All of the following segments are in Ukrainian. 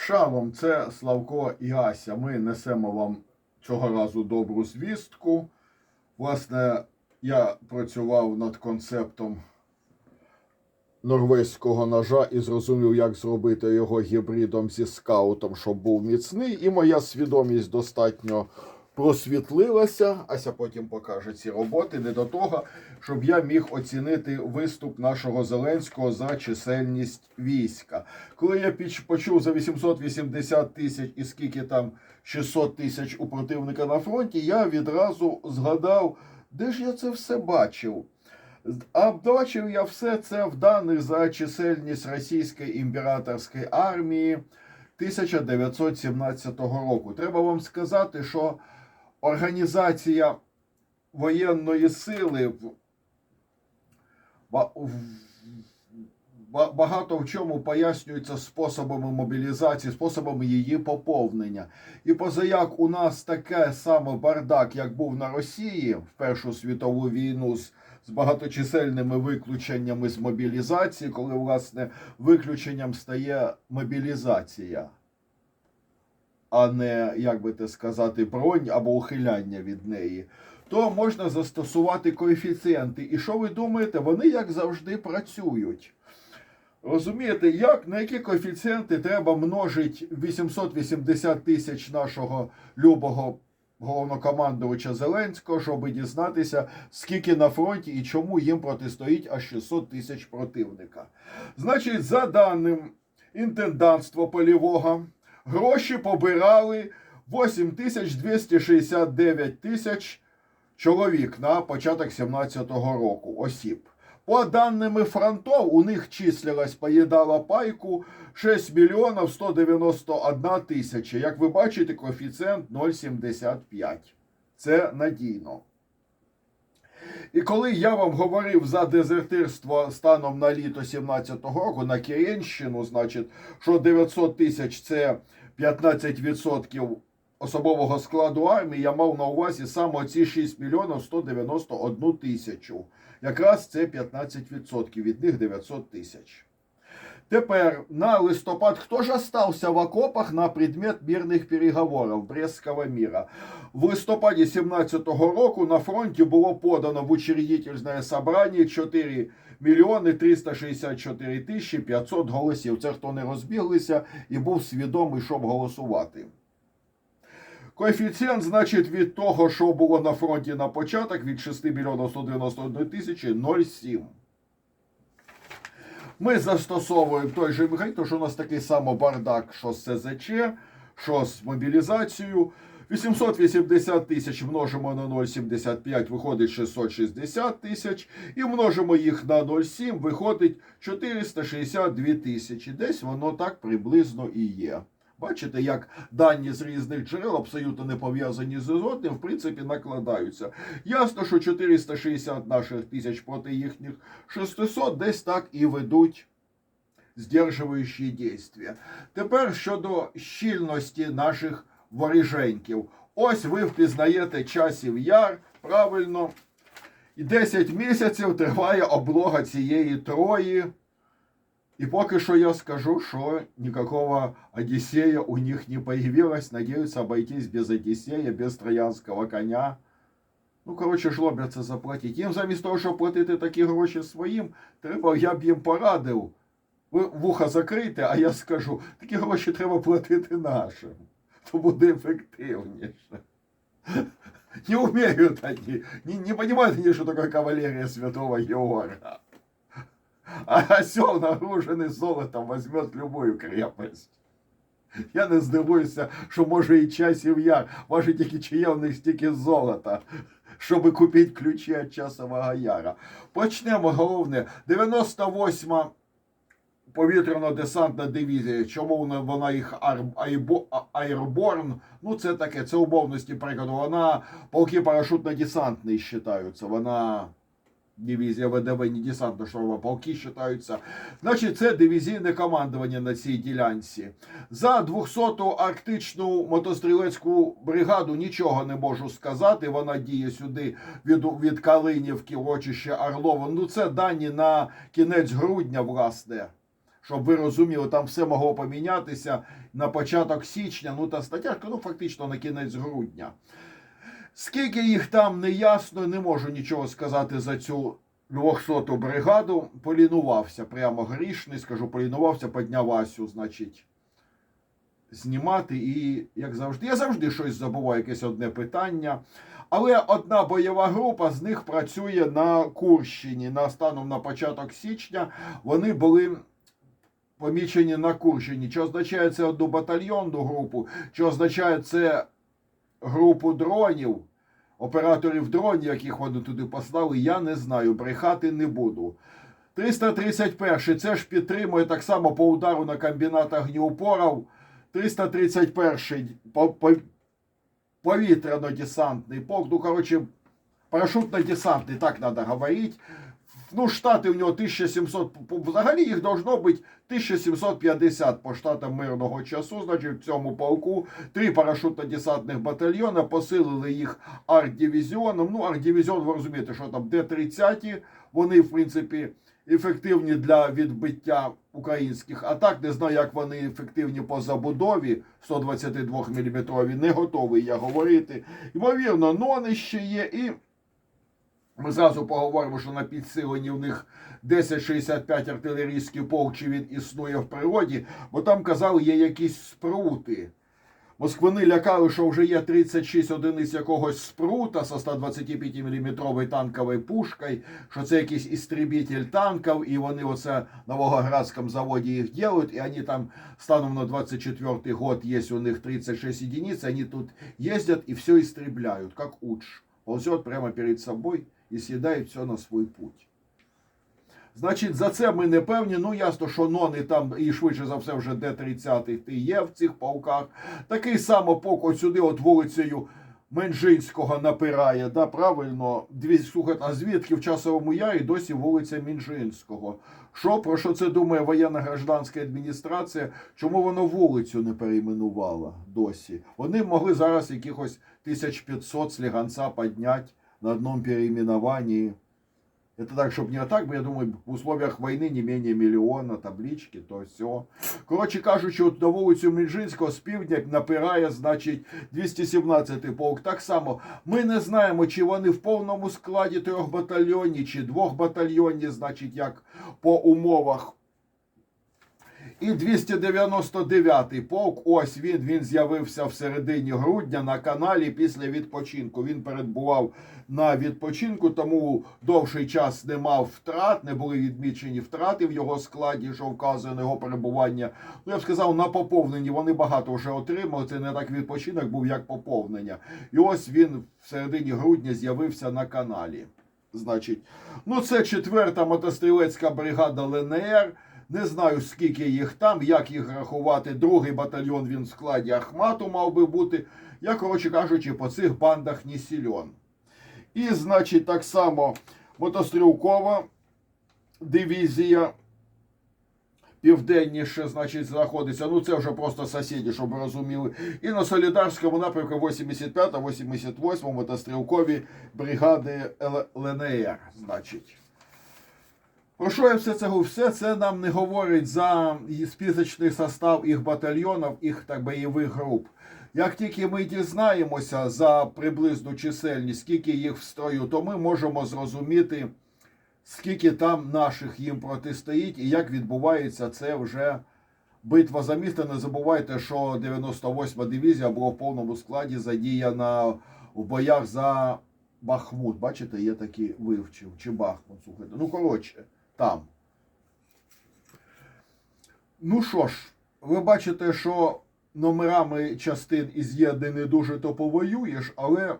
Шалом, це Славко і Ася. Ми несемо вам цього разу добру звістку. Власне, я працював над концептом норвезького ножа і зрозумів, як зробити його гібридом зі скаутом, щоб був міцний. І моя свідомість достатньо просвітлилася. Ася потім покаже ці роботи не до того, щоб я міг оцінити виступ нашого Зеленського за чисельність війська. Коли я піч- почув за 880 тисяч і скільки там 600 тисяч у противника на фронті, я відразу згадав, де ж я це все бачив. А бачив я все це в даних за чисельність російської імператорської армії 1917 року. Треба вам сказати, що організація воєнної сили в- ба- в- ба- багато в чому пояснюється способами мобілізації, способами її поповнення. І позаяк у нас таке саме бардак, як був на Росії в Першу світову війну з, з багаточисельними виключеннями з мобілізації, коли власне виключенням стає мобілізація, а не, як би те сказати, бронь або ухиляння від неї. То можна застосувати коефіцієнти. І що ви думаєте? Вони як завжди працюють. Розумієте, як на які коефіцієнти треба множити 880 тисяч нашого любого головнокомандувача Зеленського, щоб дізнатися, скільки на фронті і чому їм протистоїть аж 600 тисяч противника. Значить, за даним інтендантства полівого, гроші побирали 8269 тисяч чоловік на початок 17-го року осіб. По даними фронтов, у них числилась поїдала пайку 6 мільйонів 191 тисяча. Як ви бачите, коефіцієнт 0,75. Це надійно. І коли я вам говорив за дезертирство станом на літо 17-го року на Кіренщину, значить, що 900 тисяч це 15% особового складу армії, я мав на увазі саме ці 6 мільйонів 191 тисячу. Якраз це 15%, від них 900 тисяч. Тепер на листопад хто ж остався в окопах на предмет мирних переговорів Брестського міра? В листопаді 17-го року на фронті було подано в учредительне собрання 4 мільйони 364 тисячі 500 голосів. Це хто не розбіглися і був свідомий, щоб голосувати. Коефіцієнт, значить, від того, що було на фронті на початок, від 6 мільйонів 191 тисячі 0,7. Ми застосовуємо той же механізм, тому що у нас такий само бардак, що з СЗЧ, що з мобілізацією. 880 тисяч множимо на 0,75, виходить 660 тисяч. І множимо їх на 0,7, виходить 462 тисячі. Десь воно так приблизно і є. Бачите, як дані з різних джерел абсолютно не пов'язані з одним, в принципі, накладаються. Ясно, що 460 наших тисяч проти їхніх 600 десь так і ведуть здержуючі дійства. Тепер щодо щільності наших воріженьків. Ось ви впізнаєте часів яр, правильно. І 10 місяців триває облога цієї трої. И поки що я скажу, что никакого Одиссея у них не появилось. Надеются обойтись без Одиссея, без троянського коня. Ну, коротше, жлобляться заплатити. Їм замість того, щоб платити такі гроші своїм, треба, я б їм порадив. Ви вуха закрийте, а я скажу, такі гроші треба платити нашим. То буде ефективніше. Не умеют они, не, не понимают они, что такое кавалерия святого Георга. А осел, нагружений золотом, возьмет любую крепость. Я не здивуюся, що може і часів яр, може тільки чи стільки золота, щоб купити ключі від часового яра. Почнемо головне. 98-ма повітряно-десантна дивізія. Чому вона, їх ар- айбо- а- Airborne? Ну, це таке, це умовності прикладу. Вона полки парашютно-десантний вважаються. Вона дивізія ВДВ, не десантно штурмова полки вважаються. Значить, це дивізійне командування на цій ділянці. За 200-ту арктичну мотострілецьку бригаду нічого не можу сказати. Вона діє сюди від, від Калинівки, урочище Орлова. Ну, це дані на кінець грудня, власне. Щоб ви розуміли, там все могло помінятися на початок січня, ну та стаття, ну фактично на кінець грудня. Скільки їх там не ясно, не можу нічого сказати за цю 200-ту бригаду. Полінувався прямо грішний, скажу, полінувався, підняв Васю, значить, знімати. І, як завжди, я завжди щось забуваю, якесь одне питання. Але одна бойова група з них працює на Курщині. На станом на початок січня вони були помічені на Курщині. Чи означає це одну батальйонну групу, чи означає це групу дронів, операторів дронів, яких вони туди послали, я не знаю. Брехати не буду. 331 це ж підтримує так само по удару на комбінат Огнеупоров. 331 по, по, повітряно-десантний полк. Ну, коротше, парашютно-десантний, так треба говорити. Ну, штати у нього 1700, по- взагалі їх должно бути 1750 по штатам мирного часу. Значить, в цьому полку три парашютно-десантних батальйони посилили їх арт-дивізіоном. Ну, арт-дивізіон, ви розумієте, що там Д-30, вони, в принципі, ефективні для відбиття українських атак. Не знаю, як вони ефективні по забудові 122 мм, не готовий я говорити. Ймовірно, нони ще є і. Ми зразу поговоримо, що на підсиленні в них 1065 артилерійський полк, чи він існує в природі, бо там казали, є якісь спрути. Москвини лякали, що вже є 36 одиниць якогось спрута со 125 мм танковою пушкою, що це якийсь істребитель танків, і вони оце на Волгоградському заводі їх делают, і вони там станом на 24-й год є у них 36 единиц, вони тут їздять і все істребляють, як уч. Ползет прямо перед собою і сідає все на свій путь. Значить, за це ми не певні. Ну, ясно, що нони там і швидше за все вже Д-30 ти є в цих полках. Такий само полк от сюди, от вулицею Менжинського напирає, да, правильно? Дві, слухайте, а звідки в часовому ярі досі вулиця Мінжинського? Що, про що це думає воєнна гражданська адміністрація? Чому воно вулицю не перейменувало досі? Вони могли зараз якихось 1500 сліганця підняти на одному переименовании. Это так, чтобы не так, бо я думаю, в условиях войны не менее мільйона таблички, то все. Коротше кажучи, от на вулицю Мінжинського з півдня напирає, значить, 217-й полк. Так само, ми не знаємо, чи вони в повному складі трьох батальйонів, чи двох батальйонів, значить, як по умовах і 299-й полк, ось він, він з'явився в середині грудня на каналі після відпочинку. Він перебував на відпочинку, тому довший час не мав втрат, не були відмічені втрати в його складі, що вказує на його перебування. Ну, я б сказав, на поповненні вони багато вже отримали. Це не так відпочинок був, як поповнення. І ось він в середині грудня з'явився на каналі. Значить, ну це четверта мотострілецька бригада ЛНР. Не знаю, скільки їх там, як їх рахувати. Другий батальйон він в складі Ахмату мав би бути. Я, коротше кажучи, по цих бандах не сільон. І, значить, так само мотострілкова дивізія південніше, значить, знаходиться. Ну, це вже просто сусіди, щоб ви розуміли. І на Солідарському напрямку 85-88 мотострілкові бригади Л- ЛНР, значить. Про що я все це говорю? Все це нам не говорить за списочний состав їх батальйонів, їх так бойових груп. Як тільки ми дізнаємося за приблизну чисельність, скільки їх в строю, то ми можемо зрозуміти, скільки там наших їм протистоїть і як відбувається це вже битва за місто. Не забувайте, що 98-ма дивізія була в повному складі задіяна в боях за Бахмут. Бачите, є такі вивчив. Чи Бахмут, слухайте. Ну, коротше, там. Ну що ж, ви бачите, що номерами частин із ЄДи не дуже то повоюєш, але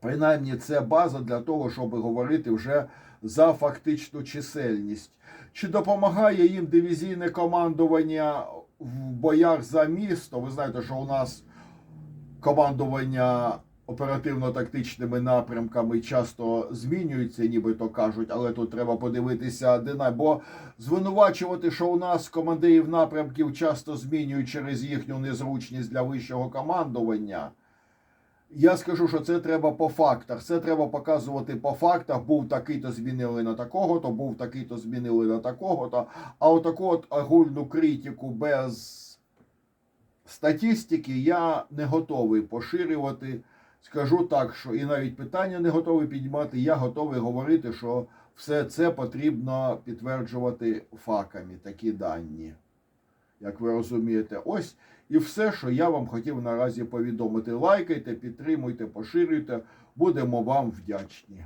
принаймні це база для того, щоб говорити вже за фактичну чисельність. Чи допомагає їм дивізійне командування в боях за місто? Ви знаєте, що у нас командування оперативно-тактичними напрямками часто змінюються, нібито кажуть, але тут треба подивитися динаміку. Бо звинувачувати, що у нас командирів напрямків часто змінюють через їхню незручність для вищого командування. Я скажу, що це треба по фактах. Це треба показувати по фактах. Був такий-то змінили на такого, то був такий-то змінили на такого. то А отаку от огульну критику без статистики я не готовий поширювати. Скажу так, що і навіть питання не готовий піднімати. Я готовий говорити, що все це потрібно підтверджувати факами, такі дані. Як ви розумієте, ось і все, що я вам хотів наразі повідомити. Лайкайте, підтримуйте, поширюйте. Будемо вам вдячні.